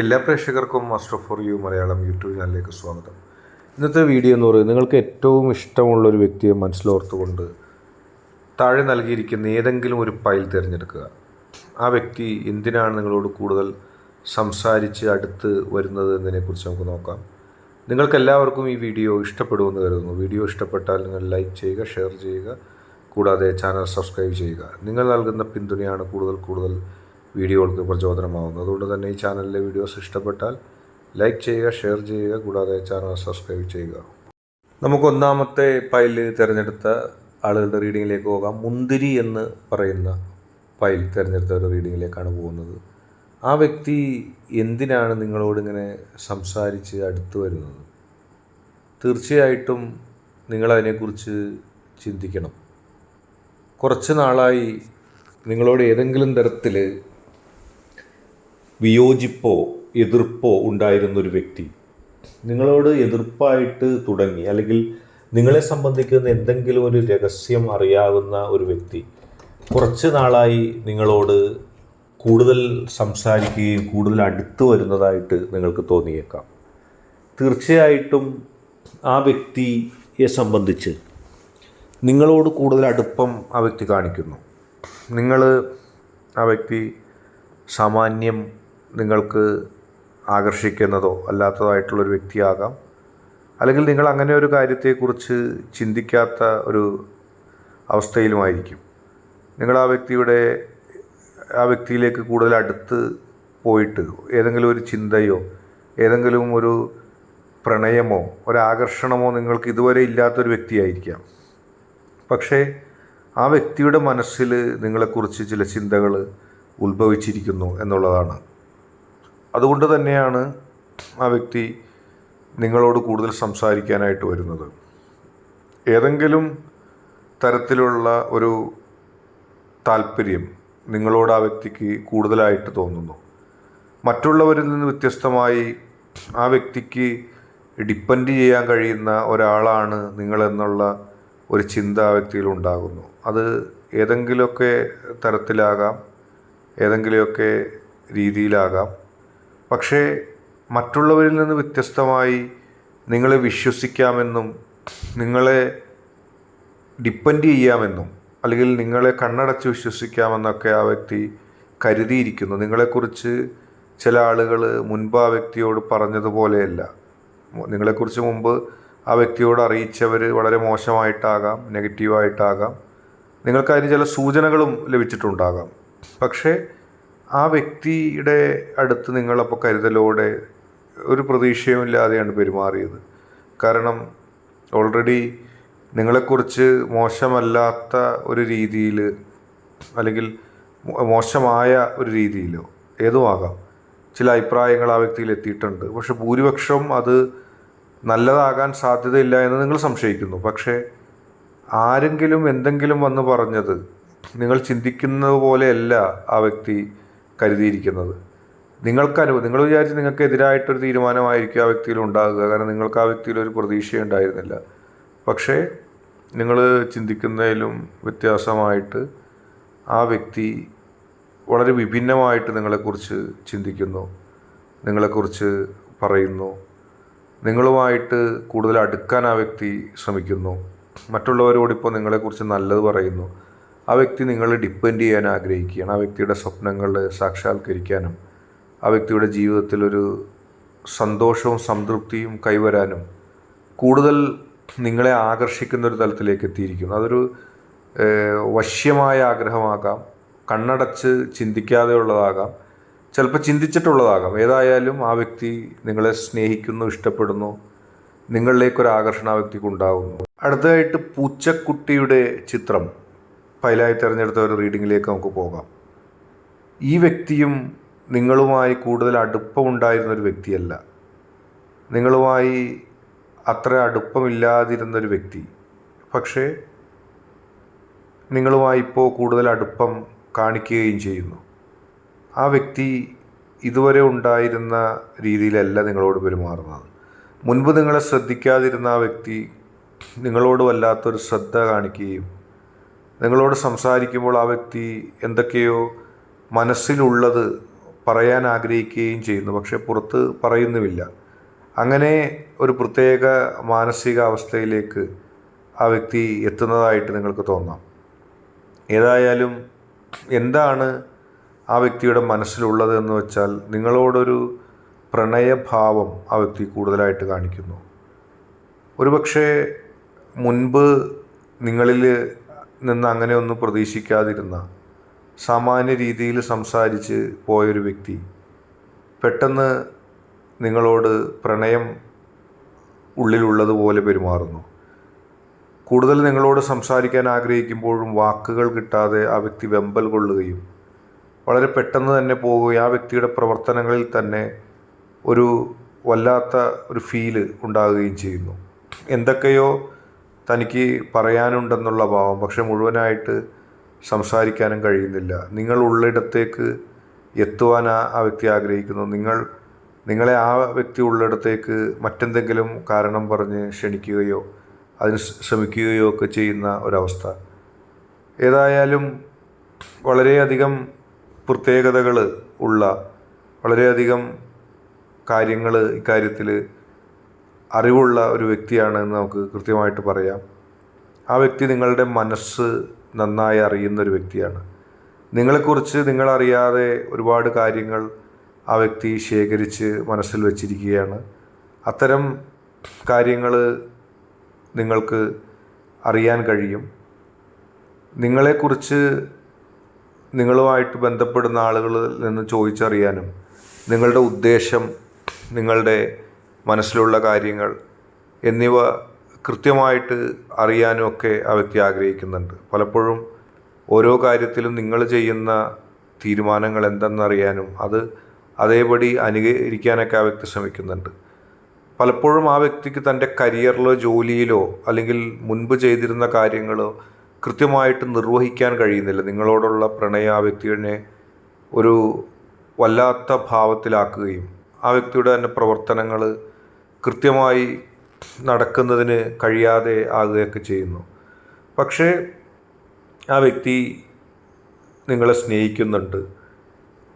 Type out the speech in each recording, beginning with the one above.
എല്ലാ പ്രേക്ഷകർക്കും master for you Malayalam YouTube ചാനലിലേക്ക് സ്വാഗതം. ഇന്നത്തെ വീഡിയോ എന്ന് പറയുന്നത് നിങ്ങൾക്ക് ഏറ്റവും ഇഷ്ടമുള്ള ഒരു വ്യക്തിയെ മനസ്സിലോർത്തുകൊണ്ട് താഴെ നൽകിയിരിക്കുന്ന ഏതെങ്കിലും ഒരു ഫയൽ തിരഞ്ഞെടുക്കുക. ആ വ്യക്തി എന്തിനാണ് നിങ്ങളോട് കൂടുതൽ സംസാരിച്ച് അടുത്ത് വരുന്നത് എന്നതിനെക്കുറിച്ച് നമുക്ക് നോക്കാം. നിങ്ങൾക്കെല്ലാവർക്കും ഈ വീഡിയോ ഇഷ്ടപ്പെടുമെന്ന് കരുതുന്നു. വീഡിയോ ഇഷ്ടപ്പെട്ടാൽ നിങ്ങൾ ലൈക്ക് ചെയ്യുക ഷെയർ ചെയ്യുക കൂടാതെ ചാനൽ സബ്സ്ക്രൈബ് ചെയ്യുക. നിങ്ങൾ നൽകുന്ന പിന്തുണയാണ് കൂടുതൽ കൂടുതൽ വീഡിയോകൾക്ക് പ്രചോദനമാകുന്നു അതുകൊണ്ട് തന്നെ ഈ ചാനലിലെ വീഡിയോസ് ഇഷ്ടപ്പെട്ടാൽ ലൈക്ക് ചെയ്യുക ഷെയർ ചെയ്യുക കൂടാതെ ചാനൽ സബ്സ്ക്രൈബ് ചെയ്യുക. നമുക്ക് ഒന്നാമത്തെ ഫയൽ തിരഞ്ഞെടുത്ത ആളുകളുടെ റീഡിങ്ങിലേക്ക് പോകാം. മുന്തിരി എന്ന് പറയുന്ന ഫയൽ തിരഞ്ഞെടുത്ത ഒരു റീഡിങ്ങിലേക്കാണ് പോകുന്നത്. ആ വ്യക്തി എന്തിനാണ് നിങ്ങളോട് ഇങ്ങനെ സംസാരിച്ച് അടുത്ത് വരുന്നത്? തീർച്ചയായിട്ടും നിങ്ങളതിനെക്കുറിച്ച് ചിന്തിക്കണം. കുറച്ച് നാളായി നിങ്ങളോട് ഏതെങ്കിലും തരത്തിൽ വിയോജിപ്പോ എതിർപ്പോ ഉണ്ടായിരുന്ന ഒരു വ്യക്തി. നിങ്ങളോട് എതിർപ്പായിട്ട് തുടങ്ങി അല്ലെങ്കിൽ നിങ്ങളെ സംബന്ധിക്കുന്ന എന്തെങ്കിലും ഒരു രഹസ്യം അറിയാവുന്ന ഒരു വ്യക്തി കുറച്ച് നാളായി നിങ്ങളോട് കൂടുതൽ സംസാരിക്കുകയും കൂടുതൽ അടുത്ത് വരുന്നതായിട്ട് നിങ്ങൾക്ക് തോന്നിയേക്കാം. തീർച്ചയായിട്ടും ആ വ്യക്തിയെ സംബന്ധിച്ച് നിങ്ങളോട് കൂടുതൽ അടുപ്പം ആ വ്യക്തി കാണിക്കുന്നു. നിങ്ങൾ ആ വ്യക്തി സാമാന്യം നിങ്ങൾക്ക് ആകർഷിക്കുന്നതോ അല്ലാത്തതായിട്ടുള്ളൊരു വ്യക്തിയാകാം. അല്ലെങ്കിൽ നിങ്ങൾ അങ്ങനെ ഒരു കാര്യത്തെക്കുറിച്ച് ചിന്തിക്കാത്ത ഒരു അവസ്ഥയിലുമായിരിക്കും. നിങ്ങൾ ആ വ്യക്തിയുടെ ആ വ്യക്തിയിലേക്ക് കൂടുതൽ അടുത്ത് പോയിട്ട് ഏതെങ്കിലും ഒരു ചിന്തയോ ഏതെങ്കിലും ഒരു പ്രണയമോ ഒരാകർഷണമോ നിങ്ങൾക്ക് ഇതുവരെ ഇല്ലാത്തൊരു വ്യക്തിയായിരിക്കാം. പക്ഷേ ആ വ്യക്തിയുടെ മനസ്സിൽ നിങ്ങളെക്കുറിച്ച് ചില ചിന്തകൾ ഉത്ഭവിച്ചിരിക്കുന്നു എന്നുള്ളതാണ്. അതുകൊണ്ട് തന്നെയാണ് ആ വ്യക്തി നിങ്ങളോട് കൂടുതൽ സംസാരിക്കാനായിട്ട് വരുന്നത്. ഏതെങ്കിലും തരത്തിലുള്ള ഒരു താല്പര്യം നിങ്ങളോട് ആ വ്യക്തിക്ക് കൂടുതലായിട്ട് തോന്നുന്നു. മറ്റുള്ളവരിൽ നിന്ന് വ്യത്യസ്തമായി ആ വ്യക്തിക്ക് ഡിപ്പെൻഡ് ചെയ്യാൻ കഴിയുന്ന ഒരാളാണ് നിങ്ങളെന്നുള്ള ഒരു ചിന്ത ആ വ്യക്തിയിൽ ഉണ്ടാകുന്നു. അത് ഏതെങ്കിലുമൊക്കെ തരത്തിലാകാം ഏതെങ്കിലുമൊക്കെ രീതിയിലാകാം. പക്ഷേ മറ്റുള്ളവരിൽ നിന്ന് വ്യത്യസ്തമായി നിങ്ങളെ വിശ്വസിക്കാമെന്നും നിങ്ങളെ ഡിപ്പെൻഡ് ചെയ്യാമെന്നും അല്ലെങ്കിൽ നിങ്ങളെ കണ്ണടച്ച് വിശ്വസിക്കാമെന്നൊക്കെ ആ വ്യക്തി കരുതിയിരിക്കുന്നു. നിങ്ങളെക്കുറിച്ച് ചില ആളുകൾ മുൻപ് ആ വ്യക്തിയോട് പറഞ്ഞതുപോലെയല്ല. നിങ്ങളെക്കുറിച്ച് മുമ്പ് ആ വ്യക്തിയോട് അറിയിച്ചവർ വളരെ മോശമായിട്ടാകാം നെഗറ്റീവായിട്ടാകാം. നിങ്ങൾക്ക് അതിന് ചില സൂചനകളും ലഭിച്ചിട്ടുണ്ടാകാം. പക്ഷേ ആ വ്യക്തിയുടെ അടുത്ത് നിങ്ങളപ്പോൾ കരുതലോടെ ഒരു പ്രതീക്ഷയും ഇല്ലാതെയാണ് പെരുമാറിയത്. കാരണം ഓൾറെഡി നിങ്ങളെക്കുറിച്ച് മോശമല്ലാത്ത ഒരു രീതിയിൽ അല്ലെങ്കിൽ മോശമായ ഒരു രീതിയിലോ ഏതുമാകാം ചില അഭിപ്രായങ്ങൾ ആ വ്യക്തിയിൽ എത്തിയിട്ടുണ്ട്. പക്ഷെ ഭൂരിപക്ഷം അത് നല്ലതാകാൻ സാധ്യതയില്ല എന്ന് നിങ്ങൾ സംശയിക്കുന്നു. പക്ഷേ ആരെങ്കിലും എന്തെങ്കിലും വന്ന് പറഞ്ഞത് നിങ്ങൾ ചിന്തിക്കുന്നത് പോലെയല്ല ആ വ്യക്തി കരുതിയിരിക്കുന്നത്. നിങ്ങൾക്ക് അനുഭവം നിങ്ങൾ വിചാരിച്ച് നിങ്ങൾക്ക് എതിരായിട്ടൊരു തീരുമാനമായിരിക്കും ആ വ്യക്തിയിൽ ഉണ്ടാകുക. കാരണം നിങ്ങൾക്ക് ആ വ്യക്തിയിൽ ഒരു പ്രതീക്ഷയുണ്ടായിരുന്നില്ല. പക്ഷേ നിങ്ങൾ ചിന്തിക്കുന്നതിലും വ്യത്യാസമായിട്ട് ആ വ്യക്തി വളരെ വിഭിന്നമായിട്ട് നിങ്ങളെക്കുറിച്ച് ചിന്തിക്കുന്നു. നിങ്ങളെക്കുറിച്ച് പറയുന്നു. നിങ്ങളുമായിട്ട് കൂടുതൽ അടുക്കാൻ ആ വ്യക്തി ശ്രമിക്കുന്നു. മറ്റുള്ളവരോടിപ്പോൾ നിങ്ങളെക്കുറിച്ച് നല്ലത് പറയുന്നു. ആ വ്യക്തി നിങ്ങളെ ഡിപ്പെൻഡ് ചെയ്യാൻ ആഗ്രഹിക്കുകയാണ്. ആ വ്യക്തിയുടെ സ്വപ്നങ്ങൾ സാക്ഷാത്കരിക്കാനും ആ വ്യക്തിയുടെ ജീവിതത്തിൽ ഒരു സന്തോഷവും സംതൃപ്തിയും കൈവരാനും കൂടുതൽ നിങ്ങളെ ആകർഷിക്കുന്ന ഒരു തലത്തിലേക്ക് എത്തിയിരിക്കുന്നു. അതൊരു വശ്യമായ ആഗ്രഹമാകാം കണ്ണടച്ച് ചിന്തിക്കാതെ ഉള്ളതാകാം ചിലപ്പോൾ ചിന്തിച്ചിട്ടുള്ളതാകാം. ഏതായാലും ആ വ്യക്തി നിങ്ങളെ സ്നേഹിക്കുന്നു ഇഷ്ടപ്പെടുന്നു നിങ്ങളിലേക്കൊരു ആകർഷണം ആ വ്യക്തിക്ക് ഉണ്ടാകുന്നു അടുത്തതായിട്ട് പൂച്ചക്കുട്ടിയുടെ ചിത്രം. ഫയലായി തിരഞ്ഞെടുത്ത ഒരു റീഡിങ്ങിലേക്ക് നമുക്ക് പോകാം. ഈ വ്യക്തിയും നിങ്ങളുമായി കൂടുതൽ അടുപ്പമുണ്ടായിരുന്ന ഒരു വ്യക്തിയല്ല. നിങ്ങളുമായി അത്ര അടുപ്പമില്ലാതിരുന്നൊരു വ്യക്തി. പക്ഷേ നിങ്ങളുമായി ഇപ്പോൾ കൂടുതൽ അടുപ്പം കാണിക്കുകയും ചെയ്യുന്നു. ആ വ്യക്തി ഇതുവരെ ഉണ്ടായിരുന്ന രീതിയിലല്ല നിങ്ങളോട് പെരുമാറുന്നത്. മുൻപ് നിങ്ങളെ ശ്രദ്ധിക്കാതിരുന്ന ആ വ്യക്തി നിങ്ങളോട് വല്ലാത്തൊരു ശ്രദ്ധ കാണിക്കുകയും നിങ്ങളോട് സംസാരിക്കുമ്പോൾ ആ വ്യക്തി എന്തൊക്കെയോ മനസ്സിലുള്ളത് പറയാൻ ആഗ്രഹിക്കുകയും ചെയ്യുന്നു പക്ഷെ പുറത്ത് പറയുന്നുമില്ല. അങ്ങനെ ഒരു പ്രത്യേക മാനസികാവസ്ഥയിലേക്ക് ആ വ്യക്തി എത്തുന്നതായിട്ട് നിങ്ങൾക്ക് തോന്നാം. ഏതായാലും എന്താണ് ആ വ്യക്തിയുടെ മനസ്സിലുള്ളത് എന്ന് വെച്ചാൽ നിങ്ങളോടൊരു പ്രണയഭാവം ആ വ്യക്തി കൂടുതലായിട്ട് കാണിക്കുന്നു. ഒരുപക്ഷെ മുൻപ് നിങ്ങളിൽ നിന്ന് അങ്ങനെ ഒന്നും പ്രതീക്ഷിക്കാതിരുന്ന സാമാന്യ രീതിയിൽ സംസാരിച്ച് പോയൊരു വ്യക്തി പെട്ടെന്ന് നിങ്ങളോട് പ്രണയം ഉള്ളിലുള്ളതുപോലെ പെരുമാറുന്നു. കൂടുതൽ നിങ്ങളോട് സംസാരിക്കാൻ ആഗ്രഹിക്കുമ്പോഴും വാക്കുകൾ കിട്ടാതെ ആ വ്യക്തി വെമ്പൽ കൊള്ളുകയും വളരെ പെട്ടെന്ന് തന്നെ പോവുകയും ആ വ്യക്തിയുടെ പ്രവർത്തനങ്ങളിൽ തന്നെ ഒരു വല്ലാത്ത ഒരു ഫീൽ ഉണ്ടാകുകയും ചെയ്യുന്നു. എന്തൊക്കെയോ തനിക്ക് പറയാനുണ്ടെന്നുള്ള ഭാവം പക്ഷെ മുഴുവനായിട്ട് സംസാരിക്കാനും കഴിയുന്നില്ല. നിങ്ങൾ ഉള്ളിടത്തേക്ക് എത്തുവാൻ ആ വ്യക്തി ആഗ്രഹിക്കുന്നു. നിങ്ങൾ നിങ്ങളെ ആ വ്യക്തി ഉള്ളിടത്തേക്ക് മറ്റെന്തെങ്കിലും കാരണം പറഞ്ഞ് ക്ഷണിക്കുകയോ അതിന് ശ്രമിക്കുകയോ ഒക്കെ ചെയ്യുന്ന ഒരവസ്ഥ. ഏതായാലും വളരെയധികം പ്രത്യേകതകൾ ഉള്ള വളരെയധികം കാര്യങ്ങൾ ഇക്കാര്യത്തിൽ അറിവുള്ള ഒരു വ്യക്തിയാണ് എന്ന് നമുക്ക് കൃത്യമായിട്ട് പറയാം. ആ വ്യക്തി നിങ്ങളുടെ മനസ്സ് നന്നായി അറിയുന്ന ഒരു വ്യക്തിയാണ്. നിങ്ങളെക്കുറിച്ച് നിങ്ങളറിയാതെ ഒരുപാട് കാര്യങ്ങൾ ആ വ്യക്തി ശേഖരിച്ച് മനസ്സിൽ വച്ചിരിക്കുകയാണ്. അത്തരം കാര്യങ്ങൾ നിങ്ങൾക്ക് അറിയാൻ കഴിയും. നിങ്ങളെക്കുറിച്ച് നിങ്ങളുമായിട്ട് ബന്ധപ്പെടുന്ന ആളുകളിൽ നിന്ന് ചോദിച്ചറിയാനും നിങ്ങളുടെ ഉദ്ദേശം നിങ്ങളുടെ മനസ്സിലുള്ള കാര്യങ്ങൾ എന്നിവ കൃത്യമായിട്ട് അറിയാനും ഒക്കെ ആ വ്യക്തി ആഗ്രഹിക്കുന്നുണ്ട്. പലപ്പോഴും ഓരോ കാര്യത്തിലും നിങ്ങൾ ചെയ്യുന്ന തീരുമാനങ്ങൾ എന്തെന്നറിയാനും അത് അതേപടി അനുകരിക്കാനൊക്കെ ആ വ്യക്തി ശ്രമിക്കുന്നുണ്ട്. പലപ്പോഴും ആ വ്യക്തിക്ക് തന്റെ കരിയറിലോ ജോലിയിലോ അല്ലെങ്കിൽ മുൻപ് ചെയ്തിരുന്ന കാര്യങ്ങളോ കൃത്യമായിട്ട് നിർവഹിക്കാൻ കഴിയുന്നില്ല. നിങ്ങളോടുള്ള പ്രണയം ആ വ്യക്തിയെ ഒരു വല്ലാത്ത ഭാവത്തിലാക്കുകയും ആ വ്യക്തിയുടെ തന്നെ പ്രവർത്തനങ്ങൾ കൃത്യമായി നടക്കുന്നതിന് കഴിയാതെ ആകുകയൊക്കെ ചെയ്യുന്നു. പക്ഷേ ആ വ്യക്തി നിങ്ങളെ സ്നേഹിക്കുന്നുണ്ട്.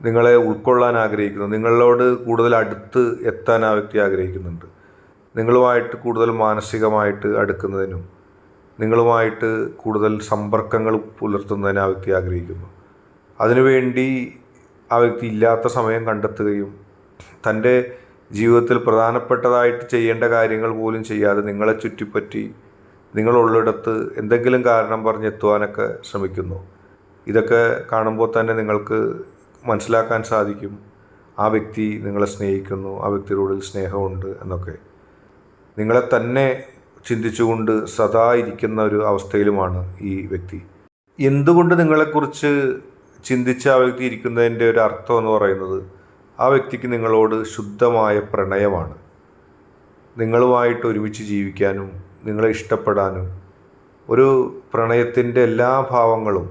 നിങ്ങളെ ഉൾക്കൊള്ളാൻ ആഗ്രഹിക്കുന്നു. നിങ്ങളോട് കൂടുതൽ അടുത്ത് എത്താൻ ആ വ്യക്തി ആഗ്രഹിക്കുന്നുണ്ട്. നിങ്ങളുമായിട്ട് കൂടുതൽ മാനസികമായിട്ട് അടുക്കുന്നതിനും നിങ്ങളുമായിട്ട് കൂടുതൽ സമ്പർക്കങ്ങൾ പുലർത്തുന്നതിന് ആ വ്യക്തി ആഗ്രഹിക്കുന്നു. അതിനുവേണ്ടി ആ വ്യക്തി ഇല്ലാത്ത സമയം കണ്ടെത്തുകയും തന്റെ ജീവിതത്തിൽ പ്രധാനപ്പെട്ടതായിട്ട് ചെയ്യേണ്ട കാര്യങ്ങൾ പോലും ചെയ്യാതെ നിങ്ങളെ ചുറ്റിപ്പറ്റി നിങ്ങളുള്ളിടത്ത് എന്തെങ്കിലും കാരണം പറഞ്ഞെത്തുവാനൊക്കെ ശ്രമിക്കുന്നു. ഇതൊക്കെ കാണുമ്പോൾ തന്നെ നിങ്ങൾക്ക് മനസ്സിലാക്കാൻ സാധിക്കും. ആ വ്യക്തി നിങ്ങളെ സ്നേഹിക്കുന്നു ആ വ്യക്തിയുടെ സ്നേഹമുണ്ട് എന്നൊക്കെ. നിങ്ങളെ തന്നെ ചിന്തിച്ചുകൊണ്ട് സദാ ഇരിക്കുന്ന ഒരു അവസ്ഥയിലുമാണ് ഈ വ്യക്തി. എന്തുകൊണ്ട് നിങ്ങളെക്കുറിച്ച് ചിന്തിച്ച് ആ വ്യക്തി ഇരിക്കുന്നതിന്റെ ഒരു അർത്ഥം എന്ന് പറയുന്നത്? ആ വ്യക്തിക്ക് നിങ്ങളോട് ശുദ്ധമായ പ്രണയമാണ്. നിങ്ങളുമായിട്ട് ഒരുമിച്ച് ജീവിക്കാനും നിങ്ങളെ ഇഷ്ടപ്പെടാനും ഒരു പ്രണയത്തിന്റെ എല്ലാ ഭാവങ്ങളും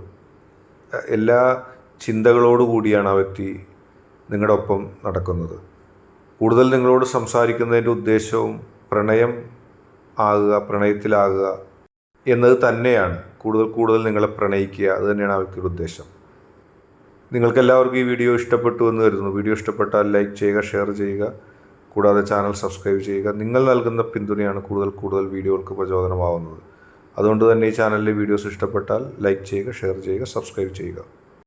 എല്ലാ ചിന്തകളോടുകൂടിയാണ് ആ വ്യക്തി നിങ്ങളുടെ ഒപ്പം നടക്കുന്നത്. കൂടുതൽ നിങ്ങളോട് സംസാരിക്കുന്നതിന്റെ ഉദ്ദേശവും പ്രണയം ആകുക പ്രണയത്തിലാകുക എന്നത് തന്നെയാണ്. കൂടുതൽ കൂടുതൽ നിങ്ങളെ പ്രണയിക്കുക അത് തന്നെയാണ് ആ വ്യക്തിയുടെ ഉദ്ദേശം. നിങ്ങൾക്ക് എല്ലാവർക്കും ഈ വീഡിയോ ഇഷ്ടപ്പെട്ടു എന്ന് കരുതുന്നു. വീഡിയോ ഇഷ്ടപ്പെട്ടാൽ ലൈക്ക് ചെയ്യുക ഷെയർ ചെയ്യുക. കൂടാതെ ചാനൽ സബ്സ്ക്രൈബ് ചെയ്യുക. നിങ്ങൾ നൽകുന്ന പിന്തുണയാണ് കൂടുതൽ കൂടുതൽ വീഡിയോകൾക്ക് പ്രചോദനമാവുന്നത്. അതുകൊണ്ട് തന്നെ ഈ ചാനലിലെ വീഡിയോസ് ഇഷ്ടപ്പെട്ടാൽ ലൈക്ക് ചെയ്യുക ഷെയർ ചെയ്യുക സബ്സ്ക്രൈബ് ചെയ്യുക.